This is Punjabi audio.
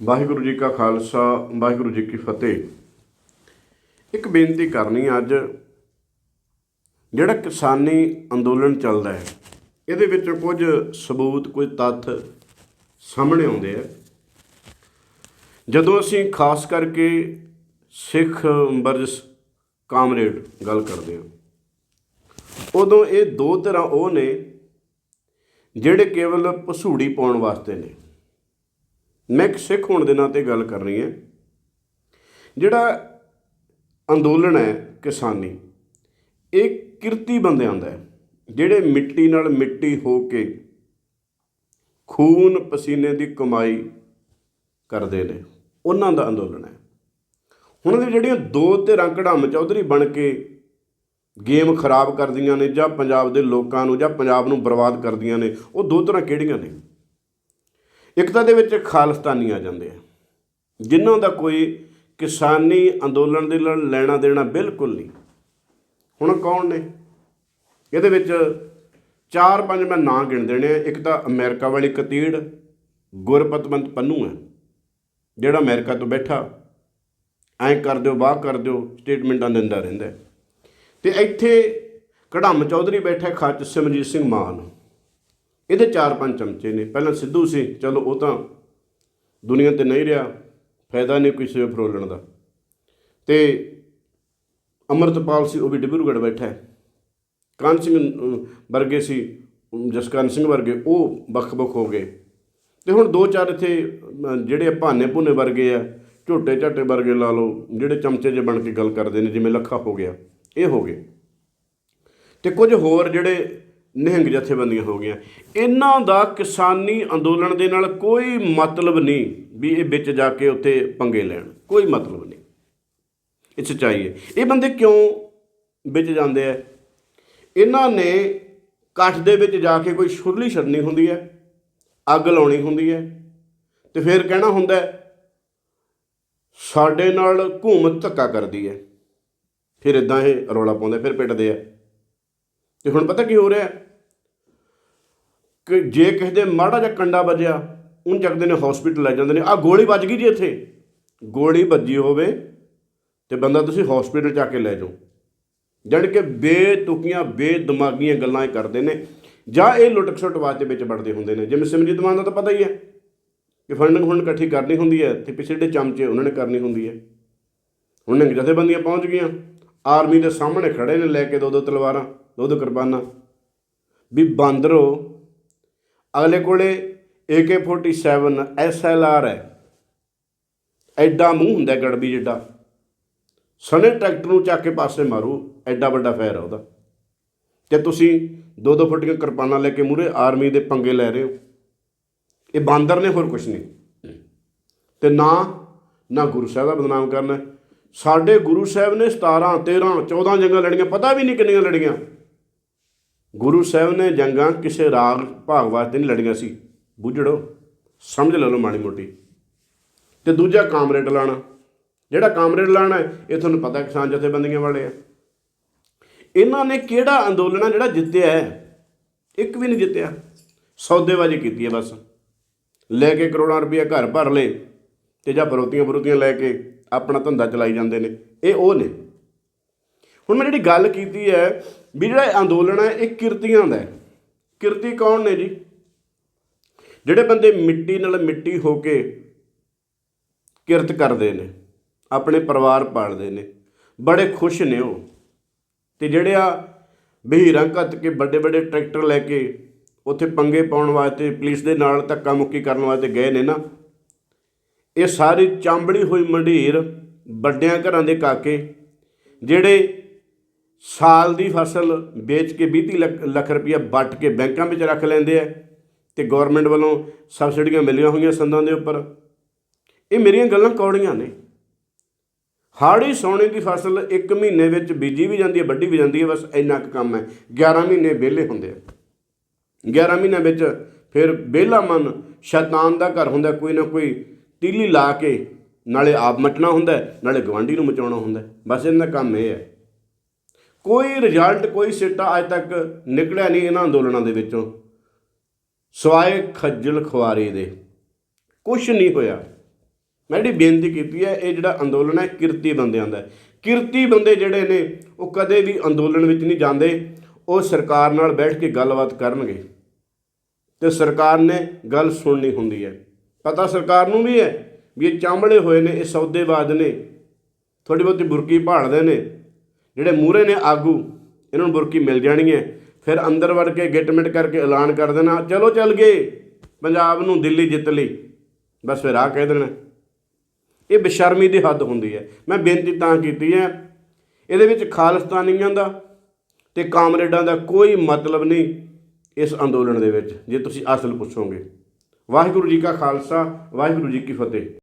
ਵਾਹਿਗੁਰੂ ਜੀ ਕਾ ਖਾਲਸਾ, ਵਾਹਿਗੁਰੂ ਜੀ ਕੀ ਫਤਿਹ। ਇੱਕ ਬੇਨਤੀ ਕਰਨੀ ਅੱਜ। ਜਿਹੜਾ ਕਿਸਾਨੀ ਅੰਦੋਲਨ ਚੱਲਦਾ ਹੈ, ਇਹਦੇ ਵਿੱਚ ਕੁਝ ਸਬੂਤ, ਕੁਝ ਤੱਥ ਸਾਹਮਣੇ ਆਉਂਦੇ ਆ। ਜਦੋਂ ਅਸੀਂ ਖਾਸ ਕਰਕੇ ਸਿੱਖ ਵਰਜਸ ਕਾਮਰੇਡ ਗੱਲ ਕਰਦੇ ਹਾਂ, ਉਦੋਂ ਇਹ ਦੋ ਤਰ੍ਹਾਂ ਉਹ ਨੇ ਜਿਹੜੇ ਕੇਵਲ ਪਸੂੜੀ ਪਾਉਣ ਵਾਸਤੇ ਨੇ। ਮੈਂ ਇੱਕ ਸਿੱਖ ਹੋਣ ਦੇ ਨਾਤੇ ਗੱਲ ਕਰਨੀ ਹੈ, ਜਿਹੜਾ ਅੰਦੋਲਨ ਹੈ ਕਿਸਾਨੀ, ਇਹ ਕਿਰਤੀ ਬੰਦਿਆਂ ਦਾ ਹੈ, ਜਿਹੜੇ ਮਿੱਟੀ ਨਾਲ ਮਿੱਟੀ ਹੋ ਕੇ ਖੂਨ ਪਸੀਨੇ ਦੀ ਕਮਾਈ ਕਰਦੇ ਨੇ, ਉਹਨਾਂ ਦਾ ਅੰਦੋਲਨ ਹੈ। ਹੁਣ ਇਹ ਜਿਹੜੀਆਂ ਦੋ ਧਿਰਾਂ ਕਢਾਮ ਚੌਧਰੀ ਬਣ ਕੇ ਗੇਮ ਖਰਾਬ ਕਰਦੀਆਂ ਨੇ ਜਾਂ ਪੰਜਾਬ ਦੇ ਲੋਕਾਂ ਨੂੰ ਜਾਂ ਪੰਜਾਬ ਨੂੰ ਬਰਬਾਦ ਕਰਦੀਆਂ ਨੇ, ਉਹ ਦੋ ਤਰ੍ਹਾਂ ਕਿਹੜੀਆਂ ਨੇ? ਇੱਕ ਤਾਂ ਦੇ ਵਿੱਚ ਖਾਲਿਸਤਾਨੀ ਆ ਜਾਂਦੇ ਆ। ਜਿਨ੍ਹਾਂ ਦਾ ਕੋਈ ਕਿਸਾਨੀ ਅੰਦੋਲਨ ਦੇ ਨਾਲ ਲੈਣਾ ਦੇਣਾ ਬਿਲਕੁਲ ਨਹੀਂ। ਹੁਣ ਕੌਣ ਨੇ? ਇਹਦੇ ਵਿੱਚ ਚਾਰ ਪੰਜ ਮੈਂ ਨਾਂ ਗਿਣ ਦੇਣੇ ਆ। ਇੱਕ ਤਾਂ ਅਮਰੀਕਾ ਵਾਲੀ ਕਤੀੜ ਗੁਰਪਤਵੰਤ ਪੰਨੂ ਹੈ ਜਿਹੜਾ ਅਮਰੀਕਾ ਤੋਂ ਬੈਠਾ। ਐਂ ਕਰ ਦਿਓ ਬਾਹ ਕਰ ਦਿਓ, ਸਟੇਟਮੈਂਟਾਂ ਦਿੰਦਾ ਰਹਿੰਦਾ। ਹੈ। ਤੇ ਇੱਥੇ ਕੜਮ ਚੌਧਰੀ ਬੈਠਾ ਖੱਚ ਸਿਮਰਜੀਤ ਸਿੰਘ ਮਾਨ। ਇਹਦੇ ਚਾਰ ਪੰਜ ਚਮਚੇ ਨੇ। ਪਹਿਲਾਂ ਸਿੱਧੂ ਸੀ ਚਲੋ ਉਹ ਤਾਂ ਦੁਨੀਆ ਤੇ ਨਹੀਂ ਰਿਹਾ ਫਾਇਦਾ ਨਹੀਂ ਕੋਈ ਸੇਵ ਫਰੋਲਣ ਦਾ। ਤੇ ਅਮਰਤਪਾਲ ਸੀ ਉਹ ਵੀ ਡਿਬਰੂਗੜ੍ਹ ਬੈਠਾ ਹੈ। ਕਾਨ ਸਿੰਘ ਵਰਗੇ ਸੀ ਜਸਕਰਨ ਸਿੰਘ ਵਰਗੇ ਉਹ ਵੱਖ-ਵੱਖ ਹੋ ਗਏ। ਤੇ ਹੁਣ ਦੋ ਚਾਰ ਇੱਥੇ ਅਮ, ਜਿਹੜੇ ਭਾਨੇ ਭੁੰਨੇ ਵਰਗੇ ਆ ਝੋਟੇ ਝਾਟੇ ਵਰਗੇ ਲਾ ਲਓ ਜਿਹੜੇ ਚਮਚੇ ਜੇ ਬਣ ਕੇ ਗੱਲ ਕਰਦੇ ਨੇ ਜਿਵੇਂ ਲੱਖਾ ਹੋ ਗਿਆ ਇਹ ਹੋ ਗਏ। ਤੇ ਕੁਝ ਹੋਰ ਜਿਹੜੇ ਨਿਹੰਗ ਜਥੇਬੰਦੀਆਂ ਹੋ ਗਈਆਂ। ਇਹਨਾਂ ਦਾ ਕਿਸਾਨੀ ਅੰਦੋਲਨ ਦੇ ਨਾਲ ਕੋਈ ਮਤਲਬ ਨਹੀਂ ਵੀ ਇਹ ਵਿੱਚ ਜਾ ਕੇ ਉੱਥੇ ਪੰਗੇ ਲੈਣ। ਕੋਈ ਮਤਲਬ ਨਹੀਂ। ਇਹ ਸੱਚਾਈ ਹੈ। ਇਹ ਬੰਦੇ ਕਿਉਂ ਵਿੱਚ ਜਾਂਦੇ ਆ? ਇਹਨਾਂ ਨੇ ਇਕੱਠ ਦੇ ਵਿੱਚ ਜਾ ਕੇ ਕੋਈ ਸੁਰਲੀ ਛੱਡਣੀ ਹੁੰਦੀ ਹੈ, ਅੱਗ ਲਾਉਣੀ ਹੁੰਦੀ ਹੈ ਤੇ ਫਿਰ ਕਹਿਣਾ ਹੁੰਦਾ ਸਾਡੇ ਨਾਲ ਹਕੂਮਤ ਧੱਕਾ ਕਰਦੀ ਹੈ। ਫਿਰ ਇਦਾਂ ਇਹ ਰੌਲਾ ਪਾਉਂਦੇ, ਫਿਰ ਪਿੱਟਦੇ ਆ। ਤੇ ਹੁਣ ਪਤਾ ਕੀ ਹੋ ਰਿਹਾ? ਕਿ ਜੇ ਕਿਸੇ ਦੇ ਮਾੜਾ ਜਿਹਾ ਕੰਡਾ ਵੱਜਿਆ, ਉਹਨੂੰ ਚੱਕਦੇ ਨੇ ਹਸਪੀਟਲ ਲੈ ਜਾਂਦੇ ਨੇ। ਆ ਗੋਲੀ ਵੱਜ ਗਈ ਜੀ ਇੱਥੇ। ਗੋਲੀ ਵੱਜੀ ਹੋਵੇ ਤੇ ਬੰਦਾ ਤੁਸੀਂ ਹਸਪੀਟਲ ਜਾ ਕੇ ਲੈ ਜਾਓ। ਜਾਣੀ ਕਿ ਬੇਤੁਕੀਆਂ, ਬੇਦਿਮਾਗੀਆਂ ਗੱਲਾਂ ਹੀ ਕਰਦੇ ਨੇ। ਜਾਂ ਇਹ ਲੁੱਟ ਖਸੁੱਟ ਵਾਸਤੇ ਵਿੱਚ ਵੜਦੇ ਹੁੰਦੇ ਨੇ। ਜਿਵੇਂ ਸਿਮਰਜੀਤ ਮਾਨ ਦਾ ਤਾਂ ਪਤਾ ਹੀ ਹੈ ਕਿ ਫੰਡਿੰਗ ਹੁਣ ਇਕੱਠੀ ਕਰਨੀ ਹੁੰਦੀ ਹੈ ਤੇ ਪਿਛਲੇ ਜਿਹੜੇ ਚਮਚੇ ਉਹਨਾਂ ਨੇ ਕਰਨੀ ਹੁੰਦੀ ਹੈ। ਹੁਣ ਨਿੰਗ ਜਥੇਬੰਦੀਆਂ ਪਹੁੰਚ ਗਈਆਂ। ਆਰਮੀ ਦੇ ਸਾਹਮਣੇ ਖੜੇ ਨੇ ਲੈ ਕੇ ਦੋ ਦੋ ਤਲਵਾਰਾਂ ਦੋ ਦੋ ਕਿਰਪਾਨਾਂ ਵੀ ਬਾਂਦਰੋ ਅਗਲੇ ਕੋਲੇ AK47 SLR ਹੈ। ਐਡਾ ਮੂੰਹ ਹੁੰਦਾ ਗੜਬੀ ਜਿੱਡਾ। ਸਣੇ ਟਰੈਕਟਰ ਨੂੰ ਚੱਕ ਕੇ ਪਾਸੇ ਮਾਰੂ, ਐਡਾ ਵੱਡਾ ਫੈਰ ਹੈ ਉਹਦਾ। ਤੇ ਤੁਸੀਂ ਦੋ ਦੋ ਫੁੱਟੀਆਂ ਕਿਰਪਾਨਾਂ ਲੈ ਕੇ ਮੂਰੇ ਆਰਮੀ ਦੇ ਪੰਗੇ ਲੈ ਰਹੇ ਹੋ। ਇਹ ਬਾਂਦਰ ਨੇ ਹੋਰ ਕੁਝ ਨਹੀਂ। ਤੇ ਨਾ ਨਾ ਗੁਰੂ ਸਾਹਿਬ ਦਾ ਬਦਨਾਮ ਕਰਨਾ ਸਾਡੇ ਗੁਰੂ ਸਾਹਿਬ ਨੇ 17 13 14 ਜੰਗਾਂ ਲੜੀਆਂ, ਪਤਾ ਵੀ ਨਹੀਂ ਕਿੰਨੀਆਂ ਲੜੀਆਂ। ਗੁਰੂ ਸਾਹਿਬ ਨੇ ਜੰਗਾਂ ਕਿਸੇ ਰਾਗ, ਭਾਗ ਵਾਸਤੇ ਨਹੀਂ ਲੜੀਆਂ ਸੀ। ਬੁੱਝੜੋ, ਸਮਝ ਲੈ ਲਓ ਮਾੜੀ ਮੋਟੀ। ਤੇ ਦੂਜਾ ਕਾਮਰੇਡ ਲਾਣਾ। ਜਿਹੜਾ ਕਾਮਰੇਡ ਲਾਣਾ ਇਹ ਤੁਹਾਨੂੰ ਪਤਾ ਕਿਸਾਨ ਜਥੇਬੰਦੀਆਂ ਵਾਲੇ ਆ। ਇਹਨਾਂ ਨੇ ਕਿਹੜਾ ਅੰਦੋਲਨ ਆ ਜਿਹੜਾ ਜਿੱਤਿਆ ਹੈ? ਇੱਕ ਵੀ ਨਹੀਂ ਜਿੱਤਿਆ। ਸੌਦੇਬਾਜ਼ੀ ਕੀਤੀ ਹੈ ਬਸ। ਲੈ ਕੇ ਕਰੋੜਾਂ ਰੁਪਏ ਘਰ ਭਰ ਲਏ ਤੇ ਜਾਂ ਬਰੋਤੀਆਂ ਬਰੋਤੀਆਂ ਲੈ ਕੇ ਆਪਣਾ ਧੰਦਾ ਚਲਾਈ ਜਾਂਦੇ ਨੇ। ਇਹ ਉਹ ਨੇ। ਹੁਣ ਮੈਂ ਜਿਹੜੀ ਗੱਲ ਕੀਤੀ ਹੈ ਵੀ ਜਿਹੜਾ ਅੰਦੋਲਨ ਹੈ, ਇਹ ਕਿਰਤੀਆਂ ਦਾ ਹੈ। ਕਿਰਤੀ ਕੌਣ ਨੇ ਜੀ? ਜਿਹੜੇ ਬੰਦੇ ਮਿੱਟੀ ਨਾਲ ਮਿੱਟੀ ਹੋ ਕੇ ਕਿਰਤ ਕਰਦੇ ਨੇ, ਆਪਣੇ ਪਰਿਵਾਰ ਪਾਲਦੇ ਨੇ, ਬੜੇ ਖੁਸ਼ ਨੇ ਉਹ। ਤੇ ਜਿਹੜੇ ਆ ਬਹੀਰਾਂ ਘੱਤ ਕੇ ਵੱਡੇ ਵੱਡੇ ਟਰੈਕਟਰ ਲੈ ਕੇ ਉੱਥੇ ਪੰਗੇ ਪਾਉਣ ਵਾਸਤੇ, ਪੁਲਿਸ ਦੇ ਨਾਲ ਧੱਕਾ ਮੁੱਕੀ ਕਰਨ ਵਾਸਤੇ ਗਏ ਨੇ ਨਾ, ਇਹ ਸਾਰੀ ਚਾਂਬੜੀ ਹੋਈ ਮੰਡੀਰ ਵੱਡਿਆਂ ਘਰਾਂ ਦੇ ਕਾਕੇ, ਜਿਹੜੇ ਸਾਲ ਦੀ ਫਸਲ ਵੇਚ ਕੇ 20 ਲੱਖ ਲੱਖ ਰੁਪਇਆ ਵੱਟ ਕੇ ਬੈਂਕਾਂ ਵਿੱਚ ਰੱਖ ਲੈਂਦੇ ਆ ਤੇ ਗਵਰਨਮੈਂਟ ਵੱਲੋਂ ਸਬਸਿਡੀਆਂ ਮਿਲੀਆਂ ਹੋਈਆਂ ਸੰਦਾਂ ਦੇ ਉੱਪਰ। ਇਹ ਮੇਰੀਆਂ ਗੱਲਾਂ ਕੌੜੀਆਂ ਨੇ। ਹਾੜੀ ਸੋਨੇ ਦੀ ਫਸਲ 1 ਮਹੀਨੇ ਵਿੱਚ ਬੀਜੀ ਵੀ ਜਾਂਦੀ ਹੈ, ਵੱਢੀ ਵੀ ਜਾਂਦੀ ਹੈ, ਬਸ ਇੰਨਾ ਕੁ ਕੰਮ ਹੈ। 11 ਮਹੀਨੇ ਵਿਹਲੇ ਹੁੰਦੇ ਆ। 11 ਮਹੀਨਿਆਂ ਵਿੱਚ ਫਿਰ ਵਿਹਲਾ ਮਨ ਸ਼ੈਤਾਨ ਦਾ ਘਰ ਹੁੰਦਾ, ਕੋਈ ਨਾ ਕੋਈ ਤੀਲੀ ਲਾ ਕੇ ਨਾਲੇ ਆਪ ਮਚਣਾ ਹੁੰਦਾ, ਨਾਲੇ ਗਵਾਂਢੀ ਨੂੰ ਮਚਾਉਣਾ ਹੁੰਦਾ। ਬਸ ਇਹਨਾਂ ਦਾ ਕੰਮ ਇਹ ਹੈ। ਕੋਈ ਰਿਜ਼ਲਟ, ਕੋਈ ਸਿੱਟਾ ਅਜ ਤੱਕ ਨਿਕਲਿਆ ਨਹੀਂ ਇਹਨਾਂ ਅੰਦੋਲਨਾਂ ਦੇ ਵਿੱਚੋਂ। ਸਵਾਏ ਖੱਜਲ ਖੁਆਰੀ ਦੇ। ਕੁਝ ਨਹੀਂ ਹੋਇਆ। ਮੈਂ ਜਿਹੜੀ ਬੇਨਤੀ ਕੀਤੀ ਹੈ, ਇਹ ਜਿਹੜਾ ਅੰਦੋਲਨ ਹੈ, ਕਿਰਤੀ ਬੰਦਿਆਂ ਦਾ ਕਿਰਤੀ ਬੰਦੇ ਜਿਹੜੇ ਨੇ, ਉਹ ਕਦੇ ਵੀ ਅੰਦੋਲਨ ਵਿੱਚ ਨਹੀਂ ਜਾਂਦੇ। ਉਹ ਸਰਕਾਰ ਨਾਲ ਬੈਠ ਕੇ ਗੱਲਬਾਤ ਕਰਨਗੇ। ਤੇ ਸਰਕਾਰ ਨੇ ਗੱਲ ਸੁਣਨੀ ਹੁੰਦੀ ਹੈ। ਪਤਾ ਸਰਕਾਰ ਨੂੰ ਵੀ ਹੈ ਵੀ ਇਹ ਚਾਂਬਲੇ ਹੋਏ ਨੇ, ਇਹ ਸੌਦੇਬਾਜ਼ ਨੇ। ਥੋੜੀ ਬਹੁਤੀ ਬੁਰਕੀ ਭਾਲਦੇ ਨੇ। ਜਿਹੜੇ ਮੂਹਰੇ ਨੇ ਆਗੂ, ਇਹਨਾਂ ਨੂੰ ਬੁਰਕੀ ਮਿਲ ਜਾਣੀ ਹੈ। ਫਿਰ ਅੰਦਰ ਵੜ ਕੇ ਗਿੱਟਮਿਟ ਕਰਕੇ ਐਲਾਨ ਕਰ ਦੇਣਾ, ਚਲੋ ਚੱਲ ਗਏ, ਪੰਜਾਬ ਨੂੰ ਦਿੱਲੀ ਜਿੱਤ ਲਈ। ਬਸ ਫਿਰ ਆ ਕਹਿ ਦੇਣਾ। ਇਹ ਬੇਸ਼ਰਮੀ ਦੀ ਹੱਦ ਹੁੰਦੀ ਹੈ। ਮੈਂ ਬੇਨਤੀ ਤਾਂ ਕੀਤੀ ਹੈ, ਇਹਦੇ ਵਿੱਚ ਖਾਲਿਸਤਾਨੀਆਂ ਦਾ ਤੇ ਕਾਮਰੇਡਾਂ ਦਾ ਕੋਈ ਮਤਲਬ ਨਹੀਂ ਇਸ ਅੰਦੋਲਨ ਦੇ ਵਿੱਚ, ਜੇ ਤੁਸੀਂ ਅਸਲ ਪੁੱਛੋਗੇ। ਵਾਹਿਗੁਰੂ ਜੀ ਕਾ ਖਾਲਸਾ, ਵਾਹਿਗੁਰੂ ਜੀ ਕੀ ਫਤਿਹ।